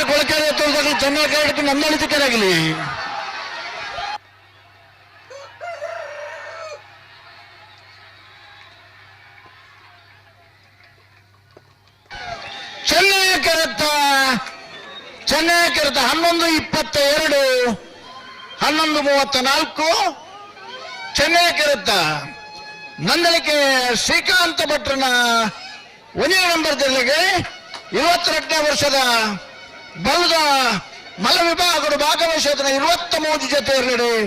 ಕರ್ನಾಟಕ ಚೆನ್ನಾಗಿ ಎತ್ತುವುದಾಗಲಿ ಚೆನ್ನೈ ಕರ್ನಾಟಕ ನಂದಾಣಿತಕ್ಕರಾಗಲಿ ಚೆನ್ನೈ ಕೆರೆತ ಚೆನ್ನೈ ಕೆರೆತ ಹನ್ನೊಂದು ಇಪ್ಪತ್ತ ಎರಡು ಹನ್ನೊಂದು ಮೂವತ್ತ ನಾಲ್ಕು. ಚೆನ್ನೈ ಕೆರೆತ ನಂದಳಿಕೆ ಶ್ರೀಕಾಂತ ಭಟ್ರನ ಒಂದೇ ನಂಬರ್ ಜಿಲ್ಲೆಗೆ ಇವತ್ತೆರಡನೇ ವರ್ಷದ ಬಲದ ಮಲ ವಿಭಾಗದ ಭಾಗವಹಿಸೋದನ್ನ ಇರುವತ್ತ ಮೂರು ಜೊತೆ ಇರಲಿ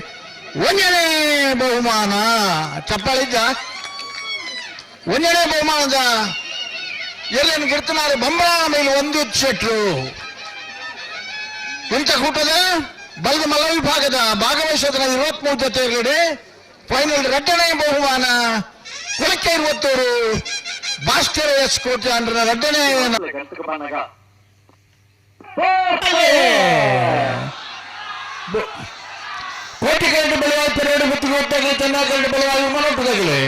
ಒಂದನೇ ಬಹುಮಾನ. ಚಪ್ಪಾಳಿದ್ದ? ಒಂದನೇ ಬಹುಮಾನದ ಎಲ್ಲೇನು ಗಿರ್ತನಾರು ಬಂಬಳ ಮೇಲೆ ಒಂದು ಶೆಟ್ರು ಇಂಥ ಕೂಟದ? ಬಲದ ಮಲ ವಿಭಾಗದ ಭಾಗವಹಿಸಿದ ಇವತ್ಮೂರು ಜೊತೆ ಇರಲಿ ಫೈನಲ್ ಎರಡನೇ ಬಹುಮಾನ. ಕುಲಕ್ಕೆ ಇರುವತ್ತೂರು. ಭಾಸ್ಕರ ಎಸ್ ಕೋಟ್ಯಾಂಡ್ರ ಎರಡನೇ ಕೋಟಿ ಮುತ್ತಿಗೆ ಹೊತ್ತಾಗಲಿ ಚೆನ್ನಾಗಿ ಕರೆಂಟ್ ಬೆಳೆಯುವ ವಿಮಾನ ಹುಟ್ಟದಾಗಲಿ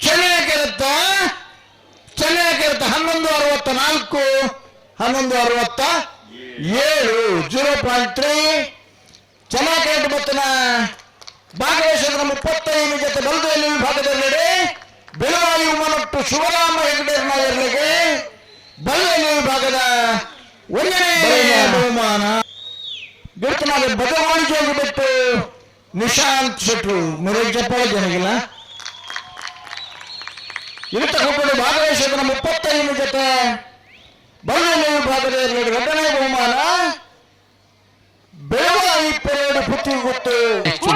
ಚೆನ್ನಾಗಿರುತ್ತ ಚೆನ್ನಾಗಿರುತ್ತ ಹನ್ನೊಂದು ಅರವತ್ತ ನಾಲ್ಕು, ಹನ್ನೊಂದು ಅರವತ್ತ ಏಳು ಜೀರೋ ಪಾಯಿಂಟ್ ತ್ರೀ ಚೆನ್ನಾಗಿ ಬತ್ತನ ಭಾಗವಹಿಸಿದ ಮುಪ್ಪತ್ತೈದು ಜೊತೆ ಬಲದಲ್ಲಿ ವಿಭಾಗದಲ್ಲಿ ಬೆಳಗಾವಿ ಉಮನಟ್ಟು ಶಿವರಾಮ ಹೆಗಡೆ ನಾಯರ್ಲಿಗೆ ಬಲದಲ್ಲಿ ವಿಭಾಗದ ಒಂದನೇ ಬಹುಮಾನ. ಬಿರ್ತನಾಗ ಬದಲಾವಣೆ ಜೊತೆ ಬಿಟ್ಟು ನಿಶಾಂತ್ ಶೆಟ್ರು. ಮುರೇಜಪ್ಪ ಜನಗಿಲ್ಲ ಇವತ್ತ ಹುಬ್ಬಳ್ಳಿ ಭಾಗವಹಿಸಿದ ಮುಪ್ಪತ್ತೈದು ಜೊತೆ ಬಲದಲ್ಲಿ ವಿಭಾಗದ ಎರಡನೇ ಬಹುಮಾನ. ಪೆರೇಡ್ ಪುತ್ತಿ ಗೊತ್ತು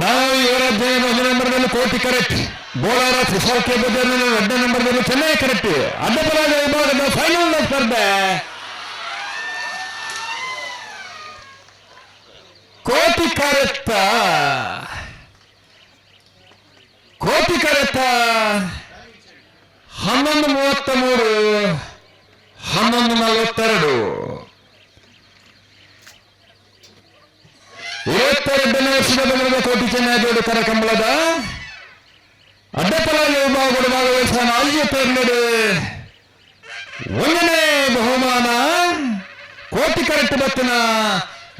ನಾವು ಇವರದ್ದೇ ಒಂದು ನಂಬರ್ನಲ್ಲಿ ಕೋಟಿ ಕರೆಕ್ಟ್. ಬೋಳಾರ ಸುಸಾಲ್ಕೆ ಬದಲು ಎರಡನೇ ನಂಬರ್ನಲ್ಲಿ ಚೆನ್ನೈ ಕರೆಕ್ಟ್. ಅಡ್ಡಬಲಾದ ವಿಭಾಗದ ಫೈನಲ್ ಸ್ಪರ್ಧೆ. ಕೋಟಿ ಕರೆಕ್ಟ ಕೋಟಿ ಕರೆತ್ತ. ಹನ್ನೊಂದು ಮೂವತ್ತ ಮೂರು, ಹನ್ನೊಂದು ನಲವತ್ತೆರಡು. ಇವತ್ತೆರಡನೇ ವರ್ಷದ ಬೆಳೆದ ಕೋಟಿ ಚೆನ್ನೈ ಜೋಡಿ ಕರಕಂಬಳದ ಅಡ್ಡಪಲಾಗಿ ವಿಭಾಗದ ಭಾಗವಹಿಸಿದ ನಾಲ್ಕು ಪೇರ್ನಡೆ ಒಂದನೇ ಬಹುಮಾನ ಕೋಟಿ ಕರೆಕ್ಟ್ ಬತ್ತಿನ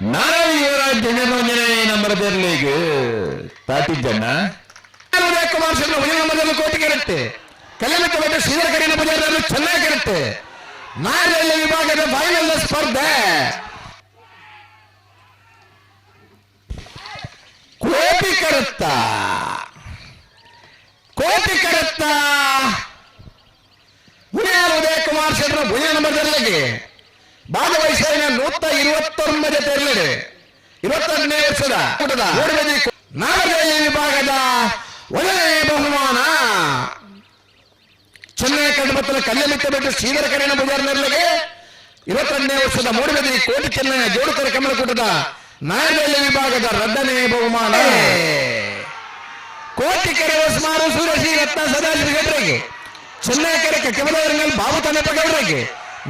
ನಾರಾಯಣ ಯುವರಾಜ್ ಜನರಂಜನೆ ನಂಬರ್ ಬೆರ್ಲಿಗೆ ತಾಟಿದ್ದಣ್ಣ ಕುಮಾರ್ ಶರ್ಮ ಒಂದನೇ ನಂಬರ್ನಲ್ಲಿ ಕೋಟಿ ಕರೆಕ್ಟ್ ಕಲ್ಯಾಣಕ್ಕೆ ಬಂದ ಶ್ರೀಧರ ಕರಿನ ಬಜಾರ್ನಲ್ಲಿ ಚೆನ್ನಾಗಿ ಕರೆಕ್ಟ್ ನಾರಾಯಣ ವಿಭಾಗದ ಫೈನಲ್ ಸ್ಪರ್ಧೆ ಕೋಟಿ ಕರುತ್ತ ಕೋಟಿ ಕಡತ್ತ ಬುನಿಯಾರ್ ಉದಯ ಕುಮಾರ್ ಶೆಟ್ರ ಬುನಿಯ ನಂಬರ್ದಲ್ಲಿ ಭಾಗವಹಿಸಿದ ನೂತ ಇರುವತ್ತೊಂಬತ್ತು ತೆರಳಿದೆ ಇರುವತ್ತೊಂದನೇ ವರ್ಷದ ಕೂಟದ ನಾಗರಹಳ್ಳಿ ವಿಭಾಗದ ಒಂದನೇ ಬಹುಮಾನ. ಚೆನ್ನೈ ಕಂಡುಬತ್ತಲ ಕಲ್ಯಾಣಿಕ ಬಿಟ್ಟು ಶ್ರೀಧರ ಕರೆನ ಬಜಾರ್ನಲ್ಲಿಗೆ ಇವತ್ತೆರಡನೇ ವರ್ಷದ ಮೂಡಬದಿ ಕೋಟಿ ಚೆನ್ನೈ ಕಮಲ ಕಮಲಕೂಟದ ನಾಗರಹಳ್ಳಿ ವಿಭಾಗದ ರದ್ದನೇ ಬಹುಮಾನ. ಕೋಟಿ ಕೆರೆ ಸುಮಾರು ಸೂರಜಿ ರತ್ನ ಸದಾಶಿವ ಗಡ್ರಿಗೆ ಚೆನ್ನೈ ಕೆರೆ ಕಕ್ಕಬಲವರಿನಲ್ಲಿ ಬಾಬು ತನ್ನಪ್ಪ ಗೌಡ್ರಿಗೆ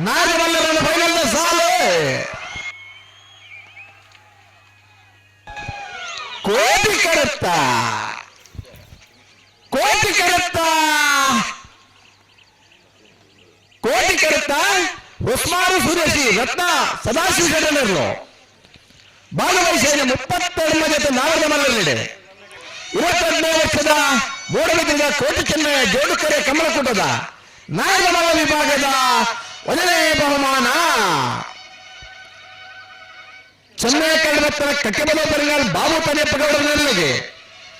ನಾಗಮಲ್ಲರನ್ನ ಫೈನಲ್ ಸಾಲು. ಕೋಟಿ ಕರುತ್ತ ಕೋಟಿ ಕರುತ್ತ ಕೋಟಿ ಕರುತ್ತ ಉಸ್ಮಾರು ಸುರೇಶಿ ರತ್ನ ಸದಾಶಿವ ಗಡ್ರಲ್ಲಿರಲು ಭಾಗವಹಿಸಿದ ಮುಪ್ಪತ್ತೆರಡು ಜೊತೆ ನಾಲ್ಕು ಮರಳಿದೆ ಇವತ್ತೆರಡನೇ ವರ್ಷದ ಮೂಡಬಿದ್ರಿಗ ಕೋಟಿ ಚೆನ್ನೈ ಜೋಡುಕರೆ ಕಮಲಕೂಟದ ನಾಗಮಲ ವಿಭಾಗದ ಒಂದನೇ ಬಹುಮಾನ. ಚೆನ್ನೈ ಕಳ್ಳಬತ್ತರ ಕಟ್ಟೆಬಲ ಬರಿಗಾಲ್ ಬಾಬು ತನೆಪ್ಪಗೌಡರಿಗೆ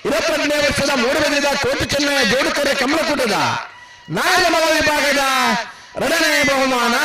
ಇವತ್ತೆರಡನೇ ವರ್ಷದ ಮೂಡಬಿದ್ರಿಗ ಕೋಟಿ ಚೆನ್ನೈ ಜೋಡುಕರೆ ಕಮಲಕೂಟದ ನಾಗಮಲ ವಿಭಾಗದ ಎರಡನೇ ಬಹುಮಾನ.